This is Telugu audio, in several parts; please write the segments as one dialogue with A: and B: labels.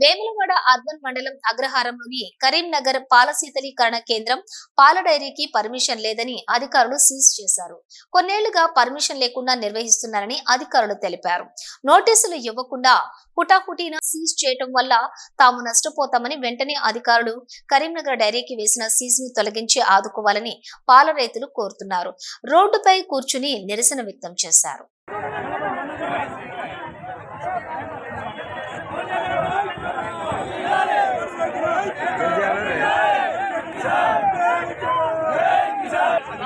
A: వేములవాడ అర్బన్ మండలం అగ్రహారంలోని కరీంనగర్ పాల శీతలీకరణ కేంద్రం పాల డైరీకి పర్మిషన్ లేదని అధికారులు సీజ్ చేశారు. కొన్నేళ్ళుగా పర్మిషన్ లేకుండా నిర్వహిస్తున్నారని అధికారులు తెలిపారు. నోటీసులు ఇవ్వకుండా హుటాహుటీన సీజ్ చేయటం వల్ల తాము నష్టపోతామని వెంటనే అధికారులు కరీంనగర్ డైరీకి వేసిన సీజ్ని తొలగించి ఆదుకోవాలని పాల రైతులు కోరుతున్నారు. రోడ్డుపై కూర్చుని నిరసన వ్యక్తం చేశారు.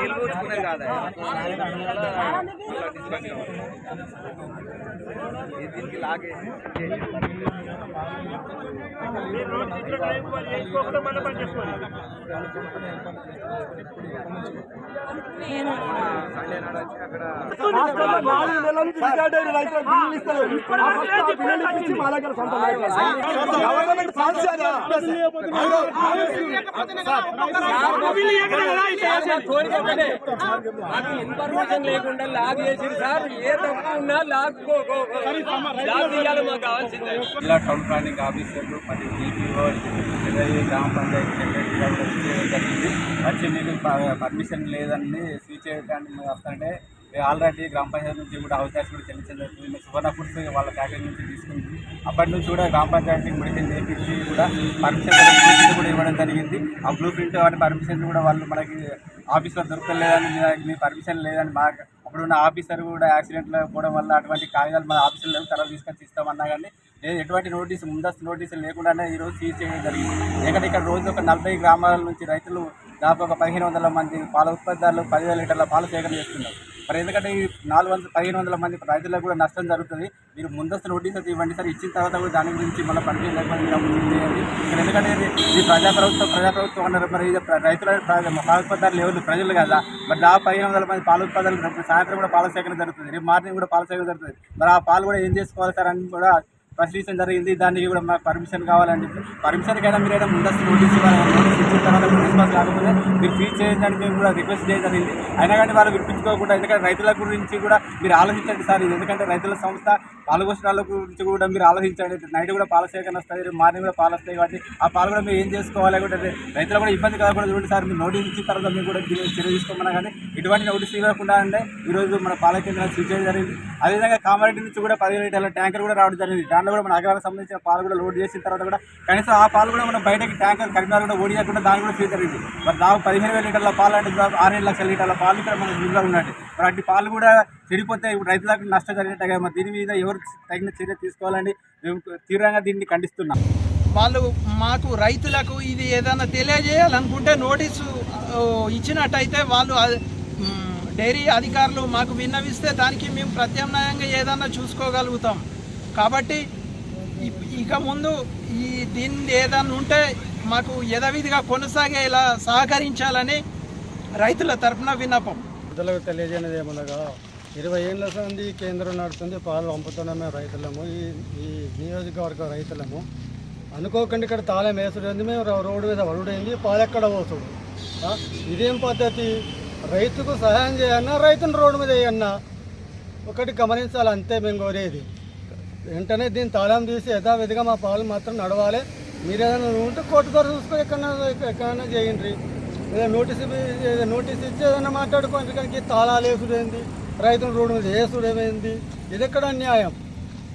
B: నిల్వచ్చుకునేది కాదా దీనికి చేసుకోవాలి సండే నాడు వచ్చి అక్కడ
C: ఇన్ఫర్మేషన్ లేకుండా లాగ్ చేసి సార్ ఏ తప్పు ఉన్నా లాగ్ మాకు కావాల్సిందే
B: జిల్లా టౌన్ ప్లానింగ్ ఆఫీసర్లు మరియు డిపిఓ గ్రామ పంచాయతీ సెక్రటరీ గారు వచ్చి జరిగింది వచ్చి పర్మిషన్ లేదని స్వీచ్ చేయడానికి వస్తుంటే ఆల్రెడీ గ్రామ పంచాయతీ నుంచి కూడా హౌస్ ట్యాక్స్ కూడా చెల్లించడం జరుగుతుంది సువర్ణ ఫుడ్స్ వాళ్ళ ప్యాకేజ్ నుంచి తీసుకుంది. అప్పటి నుంచి కూడా గ్రామ పంచాయతీ మెడిసిన్ చేయించి కూడా పర్మిషన్ కూడా ఇవ్వడం జరిగింది. ఆ బ్లూ ప్రింట్ వాటి పర్మిషన్ కూడా వాళ్ళు మనకి ఆఫీస్లో దొరకలేదని మీ- మీ పర్మిషన్ లేదని మాకు అప్పుడున్న ఆఫీసర్ కూడా యాక్సిడెంట్లో పోవడం వల్ల అటువంటి కాగితాలు మన ఆఫీసర్ లేవు తర్వాత తీసుకొని ఇస్తామన్నా కానీ లేదు ఎటువంటి నోటీసు ముందస్తు నోటీసులు లేకుండానే ఈరోజు సీజ్ చేయడం జరిగింది. ఎందుకంటే ఇక్కడ రోజు ఒక నలభై గ్రామాల నుంచి రైతులు దాదాపు ఒక పదిహేను వందల మంది పాల ఉత్పత్తిదారులు పదివేల లీటర్ల పాలు సేకరణ చేస్తున్నారు. మరి ఎందుకంటే ఈ నాలుగు వందల పదిహేను వందల మంది రైతులకు కూడా నష్టం జరుగుతుంది. మీరు ముందస్తు నోటీస్ అయితే ఇవ్వండి సార్. ఇచ్చిన తర్వాత కూడా దాని గురించి మళ్ళీ పర్మిషన్ లేకుండా చేయండి. ఇక్కడ ఎందుకంటే ఇది ప్రజా ప్రభుత్వం ప్రజా ప్రభుత్వం అన్నారు మరి ఇది రైతుల ప్ర- పాల ఉత్పత్తులు ఎవరు ప్రజలు కదా. మరి ఆ పదిహేను వందల మంది పాల ఉత్పత్తులు సాయంత్రం కూడా పాల సేకరణ జరుగుతుంది. రేపు మార్నింగ్ కూడా పాల సేకరణ జరుగుతుంది. మరి ఆ పాలు కూడా ఏం చేసుకోవాలి సార్ అని కూడా ప్రశ్నించడం జరిగింది. దానికి కూడా మాకు పర్మిషన్ కావాలని చెప్పి. పర్మిషన్ కైనా మీరు ఏదైనా ముందస్తు నోటీస్ ఇవ్వాలి నోటీస్ ఇచ్చిన తర్వాత రెస్పాన్స్ కాకపోతే మీరు ఫీజ్ చేయడానికి మేము కూడా రిక్వెస్ట్ చేయడం జరిగింది. అయినా కానీ వాళ్ళు వినిపించుకోకుండా ఎందుకంటే రైతుల గురించి కూడా మీరు ఆలోచించండి సార్. ఇది ఎందుకంటే రైతుల సంస్థ పాల్గొష్టాల గురించి కూడా మీరు ఆలోచించండి. నైట్ కూడా పాల సేకరణ వస్తాయి మార్నింగ్ కూడా పాలు వస్తాయి కాబట్టి ఆ పాలు కూడా మీరు ఏం చేసుకోవాలి కూడా రైతులు కూడా ఇబ్బంది కాకుండా చూడండి సార్. మీరు నోటీస్ ఇచ్చిన తర్వాత మేము కూడా చర్య తీసుకోమన్నా కానీ ఇటువంటి నోటీస్ ఇవ్వకుండా అంటే ఈరోజు మన పాల కేంద్రాలు స్విచ్ చేయడం జరిగింది. అదేవిధంగా కామారెడ్డి నుంచి కూడా పదివేల లీటర్ల ట్యాంకర్ కూడా రావడం జరిగింది. దాంట్లో కూడా మన అగ్రహాలకు సంబంధించిన పాలు కూడా లోడ్ చేసిన తర్వాత కూడా కనీసం ఆ పాలు కూడా మనం బయటకి ట్యాంకర్ కరీంనగర్ కూడా ఓడియకుండా దాన్ని కూడా స్వీట్ జరిగింది మరి దాదాపు పదిహేను వేల లీటర్ల పాలు అంటే ఆరు ఆరేడు లక్షల లీటర్ల పాలు ఇక్కడ మన జిల్లాలో ఉన్నట్టు మరి పాలు కూడా చెడిపోతే ఇప్పుడు రైతులకు నష్టం జరిగినట్టుగా మరి దీని మీద ఎవరు తగిన చర్య తీసుకోవాలని మేము తీవ్రంగా దీన్ని ఖండిస్తున్నాం.
D: వాళ్ళు మాకు రైతులకు ఇది ఏదైనా తెలియజేయాలనుకుంటే నోటీసు ఇచ్చినట్టయితే వాళ్ళు డైరీ అధికారులు మాకు విన్నవిస్తే దానికి మేము ప్రత్యామ్నాయంగా ఏదన్నా చూసుకోగలుగుతాం. కాబట్టి ఇక ముందు ఈ దీన్ని ఏదన్నా ఉంటే మాకు యథావిధిగా కొనసాగేలా సహకరించాలని రైతుల తరఫున విన్నపం.
E: ప్రజలకు తెలియజేయనిది ఏమనగా ఇరవై ఏళ్ళ సంది కేంద్రం నడుస్తుంది పాలు పంపుతున్నామే రైతులము ఈ ఈ నియోజకవర్గ రైతులము. అనుకోకుండా ఇక్కడ తాళం వేసుడైంది మేము రోడ్డు మీద వరుడైంది పాలు ఎక్కడ పోసుడు? ఇదేం పద్ధతి? రైతుకు సహాయం చేయన్నా రైతును రోడ్డు మీద వేయన్నా. ఒకటి గమనించాలి అంతే మేము కోరేది. వెంటనే దీన్ని తాళం తీసి యథావిధిగా మా పాలు మాత్రం నడవాలి. మీరు ఏదైనా ఉంటే కోర్టు ద్వారా చూసుకొని ఎక్కడైనా ఎక్కడైనా చేయండి. నోటీస్ ఏదో నోటీస్ ఇచ్చి ఏదైనా మాట్లాడుకోండి కానీ తాళాలు వేసుడేంది? రైతులు రోడ్డు మీద వేసుడేమైంది? ఇది ఎక్కడ అన్యాయం?